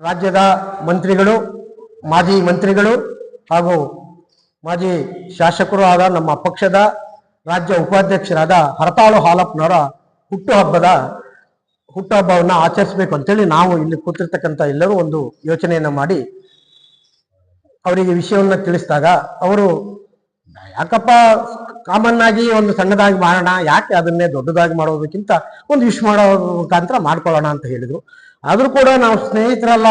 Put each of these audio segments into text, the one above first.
ರಾಜ್ಯದ ಮಂತ್ರಿಗಳು, ಮಾಜಿ ಮಂತ್ರಿಗಳು ಹಾಗೂ ಮಾಜಿ ಶಾಸಕರು ಆದ ನಮ್ಮ ಪಕ್ಷದ ರಾಜ್ಯ ಉಪಾಧ್ಯಕ್ಷರಾದ ಹರತಾಳು ಹಾಲಪ್ಪನವರ ಹುಟ್ಟುಹಬ್ಬದ ಹುಟ್ಟುಹಬ್ಬವನ್ನು ಆಚರಿಸಬೇಕು ಅಂತೇಳಿ ನಾವು ಇಲ್ಲಿ ಕೂತಿರ್ತಕ್ಕಂಥ ಎಲ್ಲರೂ ಒಂದು ಯೋಚನೆಯನ್ನು ಮಾಡಿ ಅವರಿಗೆ ವಿಷಯವನ್ನು ತಿಳಿಸಿದಾಗ ಅವರು ಯಾಕಪ್ಪ ಕಾಮನ್ ಆಗಿ ಒಂದು ಸಣ್ಣದಾಗಿ ಮಾಡೋಣ? ಯಾಕೆ ಅದನ್ನೇ ದೊಡ್ಡದಾಗಿ ಮಾಡೋದಕ್ಕಿಂತ ಒಂದು ವಿಶ್ ಮಾಡೋ ಮುಖಾಂತರ ಮಾಡ್ಕೊಳ್ಳೋಣ ಅಂತ ಹೇಳಿದ್ರು. ಆದರೂ ಕೂಡ ನಾವು ಸ್ನೇಹಿತರೆಲ್ಲ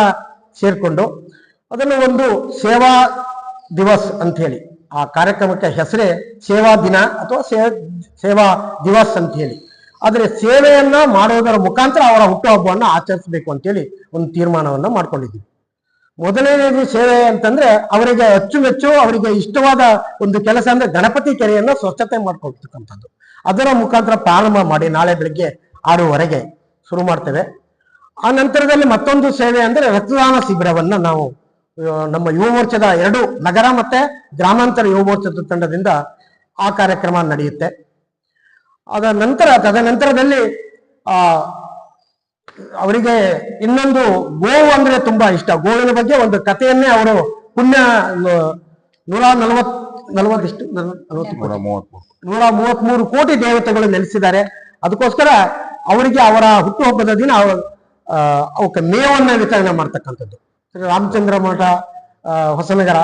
ಸೇರಿಕೊಂಡು ಅದನ್ನು ಒಂದು ಸೇವಾ ದಿವಸ್ ಅಂತ ಹೇಳಿ, ಆ ಕಾರ್ಯಕ್ರಮಕ್ಕೆ ಹೆಸರೇ ಸೇವಾ ದಿನ ಅಥವಾ ಸೇವಾ ದಿವಸ್ ಅಂತ ಹೇಳಿ. ಆದ್ರೆ ಸೇವೆಯನ್ನ ಮಾಡೋದರ ಮುಖಾಂತರ ಅವರ ಹುಟ್ಟುಹಬ್ಬವನ್ನು ಆಚರಿಸಬೇಕು ಅಂತೇಳಿ ಒಂದು ತೀರ್ಮಾನವನ್ನ ಮಾಡ್ಕೊಂಡಿದ್ದೀವಿ. ಮೊದಲನೇದು ಸೇವೆ ಅಂತಂದ್ರೆ ಅವರಿಗೆ ಅಚ್ಚುಮೆಚ್ಚು, ಅವರಿಗೆ ಇಷ್ಟವಾದ ಒಂದು ಕೆಲಸ ಅಂದ್ರೆ ಗಣಪತಿ ಕೆರೆಯನ್ನ ಸ್ವಚ್ಛತೆ ಮಾಡ್ಕೊಳ್ತಕ್ಕಂಥದ್ದು. ಅದರ ಮುಖಾಂತರ ಪ್ರಾರಂಭ ಮಾಡಿ ನಾಳೆ ಬೆಳಿಗ್ಗೆ ಆರೂವರೆಗೆ ಶುರು ಮಾಡ್ತೇವೆ. ಆ ನಂತರದಲ್ಲಿ ಮತ್ತೊಂದು ಸೇವೆ ಅಂದ್ರೆ ರಕ್ತದಾನ ಶಿಬಿರವನ್ನ ನಾವು ನಮ್ಮ ಯುವ ಮೋರ್ಚಾದ ಎರಡು ನಗರ ಮತ್ತೆ ಗ್ರಾಮಾಂತರ ಯುವ ಮೋರ್ಚಾದ ತಂಡದಿಂದ ಆ ಕಾರ್ಯಕ್ರಮ ನಡೆಯುತ್ತೆ. ಅದ ನಂತರ, ತದನಂತರದಲ್ಲಿ, ಆ ಅವರಿಗೆ ಇನ್ನೊಂದು ಗೋವು ಅಂದ್ರೆ ತುಂಬಾ ಇಷ್ಟ. ಗೋವಿನ ಬಗ್ಗೆ ಒಂದು ಕಥೆಯನ್ನೇ ಅವರು ಪುಣ್ಯ ನೂರ ನಲವತ್ ನಲವತ್ತಿಷ್ಟು ನಲವತ್ತು ನೂರ ಮೂವತ್ ಮೂರು ಕೋಟಿ ದೇವತೆಗಳು ನೆಲೆಸಿದ್ದಾರೆ. ಅದಕ್ಕೋಸ್ಕರ ಅವರಿಗೆ ಅವರ ಹುಟ್ಟುಹಬ್ಬದ ದಿನ ಅವಕ್ಕೆ ಮೇವನ್ನ ವಿತರಣೆ ಮಾಡ್ತಕ್ಕಂಥದ್ದು. ರಾಮಚಂದ್ರ ಮಠ ಹೊಸನಗರ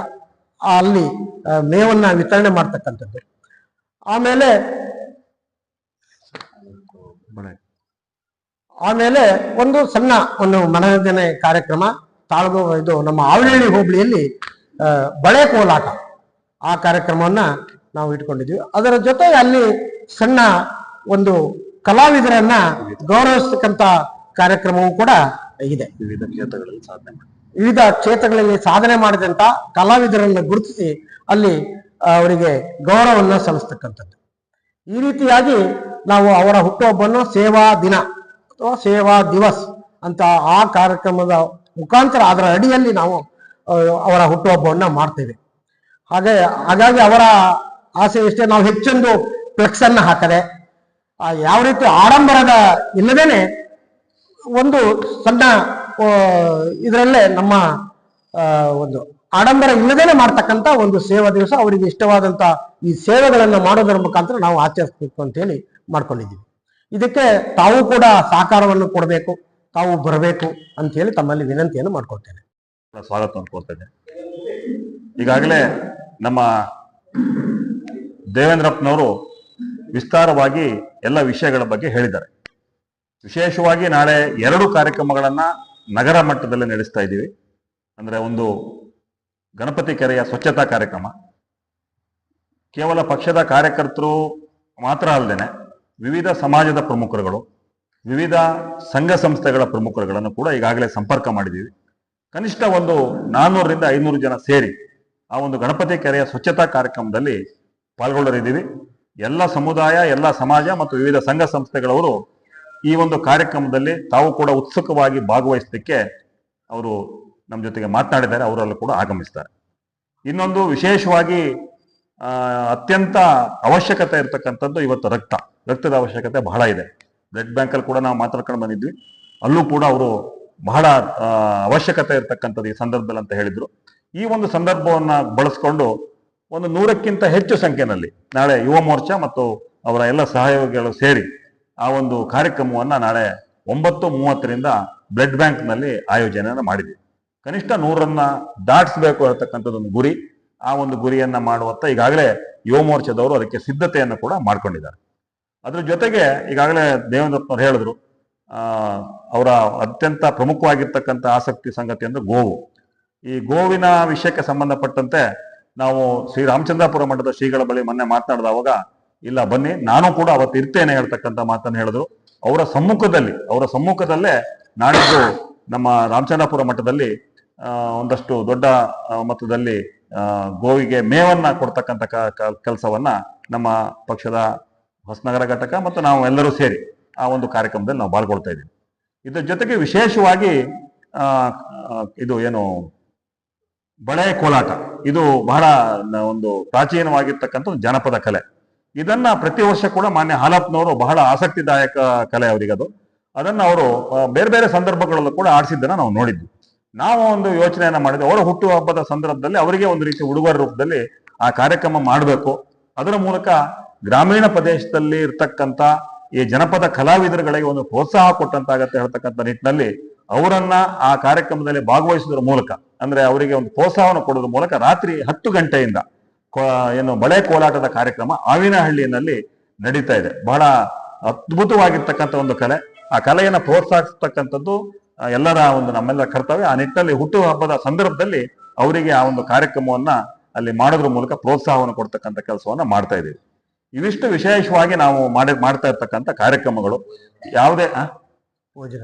ಅಲ್ಲಿ ಮೇವನ್ನ ವಿತರಣೆ ಮಾಡ್ತಕ್ಕಂಥದ್ದು. ಆಮೇಲೆ ಆಮೇಲೆ ಒಂದು ಸಣ್ಣ ಒಂದು ಮನರಂಜನೆ ಕಾರ್ಯಕ್ರಮ ತಾಳ್ಗೋ ಇದು ನಮ್ಮ ಆವಳಿ ಹೋಬಳಿಯಲ್ಲಿ ಬಳೆ ಕೋಲಾಟ. ಆ ಕಾರ್ಯಕ್ರಮವನ್ನ ನಾವು ಇಟ್ಕೊಂಡಿದ್ವಿ. ಅದರ ಜೊತೆ ಅಲ್ಲಿ ಸಣ್ಣ ಒಂದು ಕಲಾವಿದರನ್ನ ಗೌರವಿಸ್ತಕ್ಕಂಥ ಕಾರ್ಯಕ್ರಮವೂ ಕೂಡ ಇದೆ. ವಿವಿಧ ಕ್ಷೇತ್ರಗಳಲ್ಲಿ ಸಾಧನೆ ವಿವಿಧ ಕ್ಷೇತ್ರಗಳಲ್ಲಿ ಸಾಧನೆ ಮಾಡಿದಂತ ಕಲಾವಿದರನ್ನು ಗುರುತಿಸಿ ಅಲ್ಲಿ ಅವರಿಗೆ ಗೌರವವನ್ನು ಸಲ್ಲಿಸ್ತಕ್ಕಂಥದ್ದು. ಈ ರೀತಿಯಾಗಿ ನಾವು ಅವರ ಹುಟ್ಟುಹಬ್ಬವನ್ನು ಸೇವಾ ದಿನ ಅಥವಾ ಸೇವಾ ದಿವಸ್ ಅಂತ ಆ ಕಾರ್ಯಕ್ರಮದ ಮುಖಾಂತರ ಅದರ ಅಡಿಯಲ್ಲಿ ನಾವು ಅವರ ಹುಟ್ಟುಹಬ್ಬವನ್ನ ಮಾಡ್ತೇವೆ. ಹಾಗೆ, ಹಾಗಾಗಿ ಅವರ ಆಸೆ ಇಷ್ಟೇ ನಾವು ಹೆಚ್ಚೊಂದು ಫ್ಲೆಕ್ಸ್ ಅನ್ನ ಹಾಕದೆ ಯಾವ ರೀತಿ ಆಡಂಬರದ ಇಲ್ಲದೇನೆ ಒಂದು ಸಣ್ಣ ಇದರಲ್ಲೇ ನಮ್ಮ ಒಂದು ಆಡಂಬರ ಇಲ್ಲದೇನೆ ಮಾಡ್ತಕ್ಕಂಥ ಒಂದು ಸೇವಾ ದಿವಸ ಅವರಿಗೆ ಇಷ್ಟವಾದಂತ ಈ ಸೇವೆಗಳನ್ನ ಮಾಡೋದರ ಮುಖಾಂತರ ನಾವು ಆಚರಿಸ್ಬೇಕು ಅಂತ ಹೇಳಿ ಮಾಡ್ಕೊಂಡಿದ್ದೀವಿ. ಇದಕ್ಕೆ ತಾವು ಕೂಡ ಸಹಕಾರವನ್ನು ಕೊಡಬೇಕು, ತಾವು ಬರಬೇಕು ಅಂತ ಹೇಳಿ ತಮ್ಮಲ್ಲಿ ವಿನಂತಿಯನ್ನು ಮಾಡ್ಕೊಳ್ತೇನೆ. ಸ್ವಾಗತ ಅನ್ಕೊಳ್ತೇನೆ ಈಗಾಗಲೇ ನಮ್ಮ ದೇವೇಂದ್ರಪ್ಪನವರು ವಿಸ್ತಾರವಾಗಿ ಎಲ್ಲ ವಿಷಯಗಳ ಬಗ್ಗೆ ಹೇಳಿದ್ದಾರೆ. ವಿಶೇಷವಾಗಿ ನಾಳೆ ಎರಡು ಕಾರ್ಯಕ್ರಮಗಳನ್ನ ನಗರ ಮಟ್ಟದಲ್ಲಿ ನಡೆಸ್ತಾ ಇದ್ದೀವಿ. ಅಂದ್ರೆ ಒಂದು ಗಣಪತಿ ಕೆರೆಯ ಸ್ವಚ್ಛತಾ ಕಾರ್ಯಕ್ರಮ. ಕೇವಲ ಪಕ್ಷದ ಕಾರ್ಯಕರ್ತರು ಮಾತ್ರ ಅಲ್ಲದೇನೆ ವಿವಿಧ ಸಮಾಜದ ಪ್ರಮುಖರುಗಳು, ವಿವಿಧ ಸಂಘ ಸಂಸ್ಥೆಗಳ ಪ್ರಮುಖರುಗಳನ್ನು ಕೂಡ ಈಗಾಗಲೇ ಸಂಪರ್ಕ ಮಾಡಿದ್ದೀವಿ. ಕನಿಷ್ಠ ಒಂದು ನಾನ್ನೂರರಿಂದ ಐನೂರು ಜನ ಸೇರಿ ಆ ಒಂದು ಗಣಪತಿ ಕೆರೆಯ ಸ್ವಚ್ಛತಾ ಕಾರ್ಯಕ್ರಮದಲ್ಲಿ ಪಾಲ್ಗೊಳ್ಳಲಿದ್ದೀವಿ. ಎಲ್ಲ ಸಮುದಾಯ, ಎಲ್ಲ ಸಮಾಜ ಮತ್ತು ವಿವಿಧ ಸಂಘ ಸಂಸ್ಥೆಗಳವರು ಈ ಒಂದು ಕಾರ್ಯಕ್ರಮದಲ್ಲಿ ತಾವು ಕೂಡ ಉತ್ಸುಕವಾಗಿ ಭಾಗವಹಿಸಲಿಕ್ಕೆ ಅವರು ನಮ್ಮ ಜೊತೆಗೆ ಮಾತನಾಡಿದ್ದಾರೆ, ಅವರಲ್ಲೂ ಕೂಡ ಆಗಮಿಸ್ತಾರೆ. ಇನ್ನೊಂದು ವಿಶೇಷವಾಗಿ ಅತ್ಯಂತ ಅವಶ್ಯಕತೆ ಇರತಕ್ಕಂಥದ್ದು ಇವತ್ತು ರಕ್ತ. ರಕ್ತದ ಅವಶ್ಯಕತೆ ಬಹಳ ಇದೆ. ಬ್ಲಡ್ ಬ್ಯಾಂಕಲ್ಲಿ ಕೂಡ ನಾವು ಮಾತಾಡ್ಕೊಂಡು ಬಂದಿದ್ವಿ. ಅಲ್ಲೂ ಕೂಡ ಅವರು ಬಹಳ ಅವಶ್ಯಕತೆ ಇರತಕ್ಕಂಥದ್ದು ಈ ಸಂದರ್ಭದಲ್ಲಿ ಅಂತ ಹೇಳಿದ್ರು. ಈ ಒಂದು ಸಂದರ್ಭವನ್ನ ಬಳಸ್ಕೊಂಡು ಒಂದು ನೂರಕ್ಕಿಂತ ಹೆಚ್ಚು ಸಂಖ್ಯೆಯಲ್ಲಿ ನಾಳೆ ಯುವ ಮೋರ್ಚಾ ಮತ್ತು ಅವರ ಎಲ್ಲ ಸಹಯೋಗಿಗಳು ಸೇರಿ ಆ ಒಂದು ಕಾರ್ಯಕ್ರಮವನ್ನ ನಾಳೆ ಒಂಬತ್ತು ಮೂವತ್ತರಿಂದ ಬ್ಲಡ್ ಬ್ಯಾಂಕ್ನಲ್ಲಿ ಆಯೋಜನೆಯನ್ನ ಮಾಡಿದ್ವಿ. ಕನಿಷ್ಠ ನೂರನ್ನ ದಾಟಿಸ್ಬೇಕು ಒಂದು ಗುರಿ ಆ ಒಂದು ಗುರಿಯನ್ನ ಮಾಡುವತ್ತ ಈಗಾಗಲೇ ಯುವ ಮೋರ್ಚಾದವರು ಅದಕ್ಕೆ ಸಿದ್ಧತೆಯನ್ನು ಕೂಡ ಮಾಡ್ಕೊಂಡಿದ್ದಾರೆ. ಅದ್ರ ಜೊತೆಗೆ ಈಗಾಗಲೇ ದೇವೇಂದ್ರಪ್ಪನವ್ರು ಹೇಳಿದ್ರು ಅವರ ಅತ್ಯಂತ ಪ್ರಮುಖವಾಗಿರ್ತಕ್ಕಂಥ ಆಸಕ್ತಿ ಸಂಗತಿ ಅಂದ್ರೆ ಗೋವು. ಈ ಗೋವಿನ ವಿಷಯಕ್ಕೆ ಸಂಬಂಧಪಟ್ಟಂತೆ ನಾವು ಶ್ರೀ ರಾಮಚಂದ್ರಪುರ ಮಠದ ಶ್ರೀಗಳ ಬಳಿ ಮೊನ್ನೆ ಮಾತನಾಡಿದವಾಗ ಇಲ್ಲ ಬನ್ನಿ, ನಾನು ಕೂಡ ಅವತ್ತು ಇರ್ತೇನೆ ಹೇಳ್ತಕ್ಕಂಥ ಮಾತನ್ನು ಹೇಳಿದ್ರು. ಅವರ ಸಮ್ಮುಖದಲ್ಲಿ, ಅವರ ಸಮ್ಮುಖದಲ್ಲೇ ನಾಡಿದ್ದು ನಮ್ಮ ರಾಮಚಂದ್ರಾಪುರ ಮಠದಲ್ಲಿ ಒಂದಷ್ಟು ದೊಡ್ಡ ಮತದಲ್ಲಿ ಗೋವಿಗೆ ಮೇವನ್ನ ಕೊಡ್ತಕ್ಕಂತ ಕೆಲಸವನ್ನ ನಮ್ಮ ಪಕ್ಷದ ಹೊಸನಗರ ಘಟಕ ಮತ್ತು ನಾವು ಎಲ್ಲರೂ ಸೇರಿ ಆ ಒಂದು ಕಾರ್ಯಕ್ರಮದಲ್ಲಿ ನಾವು ಪಾಲ್ಗೊಳ್ತಾ ಇದ್ದೀವಿ. ಇದ್ರ ಜೊತೆಗೆ ವಿಶೇಷವಾಗಿ ಇದು ಏನು, ಬಳೆ ಕೋಲಾಟ. ಇದು ಬಹಳ ಒಂದು ಪ್ರಾಚೀನವಾಗಿರ್ತಕ್ಕಂಥ ಒಂದು ಜಾನಪದ ಕಲೆ. ಇದನ್ನ ಪ್ರತಿ ವರ್ಷ ಕೂಡ ಮಾನ್ಯ ಹಾಲಪ್ಪನವರು ಬಹಳ ಆಸಕ್ತಿದಾಯಕ ಕಲೆ ಅವರಿಗೆ ಅದು ಅದನ್ನ ಅವರು ಬೇರೆ ಬೇರೆ ಸಂದರ್ಭಗಳಲ್ಲೂ ಕೂಡ ಆಡಿಸಿದ್ದನ್ನ ನಾವು ನೋಡಿದ್ವಿ. ನಾವು ಒಂದು ಯೋಚನೆಯನ್ನ ಮಾಡಿದ್ವಿ ಅವರ ಹುಟ್ಟುಹಬ್ಬದ ಸಂದರ್ಭದಲ್ಲಿ ಅವರಿಗೆ ಒಂದು ರೀತಿ ಉಡುಗೊರೆ ರೂಪದಲ್ಲಿ ಆ ಕಾರ್ಯಕ್ರಮ ಮಾಡಬೇಕು. ಅದರ ಮೂಲಕ ಗ್ರಾಮೀಣ ಪ್ರದೇಶದಲ್ಲಿ ಇರ್ತಕ್ಕಂಥ ಈ ಜನಪದ ಕಲಾವಿದರುಗಳಿಗೆ ಒಂದು ಪ್ರೋತ್ಸಾಹ ಕೊಟ್ಟಂತಾಗತ್ತೆ ಹೇಳ್ತಕ್ಕಂಥ ನಿಟ್ಟಿನಲ್ಲಿ ಅವರನ್ನ ಆ ಕಾರ್ಯಕ್ರಮದಲ್ಲಿ ಭಾಗವಹಿಸುವುದರ ಮೂಲಕ, ಅಂದ್ರೆ ಅವರಿಗೆ ಒಂದು ಪ್ರೋತ್ಸಾಹವನ್ನು ಕೊಡೋದ್ರ ಮೂಲಕ ರಾತ್ರಿ ಹತ್ತು ಗಂಟೆಯಿಂದ ಏನು ಬಳೆ ಕೋಲಾಟದ ಕಾರ್ಯಕ್ರಮ ಆವಿನಹಳ್ಳಿಯಲ್ಲಿ ನಡೀತಾ ಇದೆ. ಬಹಳ ಅದ್ಭುತವಾಗಿರ್ತಕ್ಕಂಥ ಒಂದು ಕಲೆ. ಆ ಕಲೆಯನ್ನು ಪ್ರೋತ್ಸಾಹಿಸ್ತಕ್ಕಂಥದ್ದು ಎಲ್ಲರ ಒಂದು ನಮ್ಮೆಲ್ಲರ ಕರ್ತವ್ಯ. ಆ ನಿಟ್ಟಿನಲ್ಲಿ ಹುಟ್ಟು ಹಬ್ಬದ ಸಂದರ್ಭದಲ್ಲಿ ಅವರಿಗೆ ಆ ಒಂದು ಕಾರ್ಯಕ್ರಮವನ್ನ ಅಲ್ಲಿ ಮಾಡೋದ್ರ ಮೂಲಕ ಪ್ರೋತ್ಸಾಹವನ್ನು ಕೊಡ್ತಕ್ಕಂಥ ಕೆಲಸವನ್ನ ಮಾಡ್ತಾ ಇದ್ದೀವಿ. ಇವಿಷ್ಟು ವಿಶೇಷವಾಗಿ ನಾವು ಮಾಡಿ ಮಾಡ್ತಾ ಇರ್ತಕ್ಕಂಥ ಕಾರ್ಯಕ್ರಮಗಳು. ಯಾವುದೇ ಊಟ ಭೋಜನ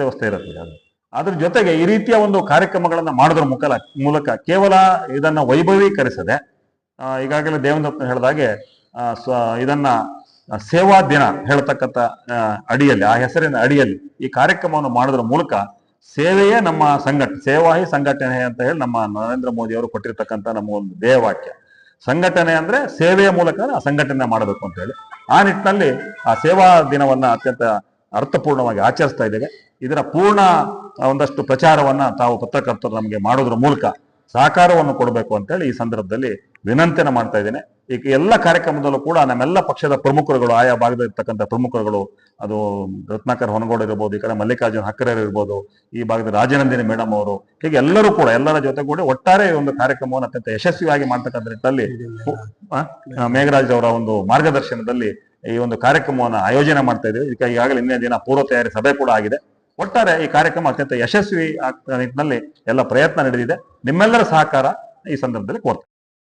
ವ್ಯವಸ್ಥೆ. ಇರುತ್ತೆ ಅದು. ಅದ್ರ ಜೊತೆಗೆ ಈ ರೀತಿಯ ಒಂದು ಕಾರ್ಯಕ್ರಮಗಳನ್ನ ಮಾಡೋದ್ರ ಮುಖಲ ಮೂಲಕ ಕೇವಲ ಇದನ್ನ ವೈಭವೀಕರಿಸದೆ ಈಗಾಗಲೇ ದೇವೇಂದ್ರಪ್ಪ ಹೇಳಿದಾಗೆ ಇದನ್ನ ಸೇವಾ ದಿನ ಹೇಳ್ತಕ್ಕಂಥ ಅಡಿಯಲ್ಲಿ, ಆ ಹೆಸರಿನ ಅಡಿಯಲ್ಲಿ ಈ ಕಾರ್ಯಕ್ರಮವನ್ನು ಮಾಡೋದ್ರ ಮೂಲಕ ಸೇವೆಯೇ ನಮ್ಮ ಸಂಘಟನೆ ಸೇವಾಹಿ ಸಂಘಟನೆ ಅಂತ ಹೇಳಿ ನಮ್ಮ ನರೇಂದ್ರ ಮೋದಿ ಅವರು ಕೊಟ್ಟಿರ್ತಕ್ಕಂಥ ನಮ್ಮ ಒಂದು ಧ್ಯೇಯವಾಕ್ಯ ಸಂಘಟನೆ ಅಂದ್ರೆ ಸೇವೆಯ ಮೂಲಕ ಆ ಸಂಘಟನೆ ಮಾಡಬೇಕು ಅಂತ ಹೇಳಿ. ಆ ನಿಟ್ಟಿನಲ್ಲಿ ಆ ಸೇವಾ ದಿನವನ್ನ ಅತ್ಯಂತ ಅರ್ಥಪೂರ್ಣವಾಗಿ ಆಚರಿಸ್ತಾ ಇದ್ದೇವೆ. ಇದರ ಪೂರ್ಣ, ಒಂದಷ್ಟು ಪ್ರಚಾರವನ್ನ ತಾವು ಪತ್ರಕರ್ತರು ನಮಗೆ ಮಾಡೋದ್ರ ಮೂಲಕ ಸಹಕಾರವನ್ನು ಕೊಡಬೇಕು ಅಂತೇಳಿ ಈ ಸಂದರ್ಭದಲ್ಲಿ ವಿನಂತಿಯನ್ನು ಮಾಡ್ತಾ ಇದ್ದೇನೆ. ಈಗ ಎಲ್ಲ ಕಾರ್ಯಕ್ರಮದಲ್ಲೂ ಕೂಡ ನಮ್ಮೆಲ್ಲ ಪಕ್ಷದ ಪ್ರಮುಖರುಗಳು, ಆಯಾ ಭಾಗದಲ್ಲಿರ್ತಕ್ಕಂಥ ಪ್ರಮುಖರುಗಳು, ಅದು ರತ್ನಾಕರ್ ಹೊನಗೌಡ ಇರ್ಬೋದು, ಈ ಕಡೆ ಮಲ್ಲಿಕಾರ್ಜುನ್ ಹಕ್ಕರ ಇರ್ಬೋದು, ಈ ಭಾಗದ ರಾಜನಂದಿನಿ ಮೇಡಮ್ ಅವರು, ಹೀಗೆ ಎಲ್ಲರೂ ಕೂಡ, ಎಲ್ಲರ ಜೊತೆಗೂಡಿ ಒಟ್ಟಾರೆ ಈ ಒಂದು ಕಾರ್ಯಕ್ರಮವನ್ನು ಅತ್ಯಂತ ಯಶಸ್ವಿಯಾಗಿ ಮಾಡ್ತಕ್ಕಂಥ ನಿಟ್ಟಲ್ಲಿ ಮೇಘರಾಜ್ ಅವರ ಒಂದು ಮಾರ್ಗದರ್ಶನದಲ್ಲಿ ಈ ಒಂದು ಕಾರ್ಯಕ್ರಮವನ್ನು ಆಯೋಜನೆ ಮಾಡ್ತಾ ಇದ್ದೀವಿ. ಇದಕ್ಕೆ ಈಗಾಗಲೇ ಇನ್ನೇ ದಿನ ಪೂರ್ವ ತಯಾರಿ ಸಭೆ ಕೂಡ ಆಗಿದೆ. ಒಟ್ಟಾರೆ ಈ ಕಾರ್ಯಕ್ರಮ ಅತ್ಯಂತ ಯಶಸ್ವಿ ಆಗ್ತಾ ನಿಟ್ಟಿನಲ್ಲಿ ಎಲ್ಲ ಪ್ರಯತ್ನ ನಡೆದಿದೆ. ನಿಮ್ಮೆಲ್ಲರ ಸಹಕಾರ ಈ ಸಂದರ್ಭದಲ್ಲಿ ಕೋರ್ತೀನಿ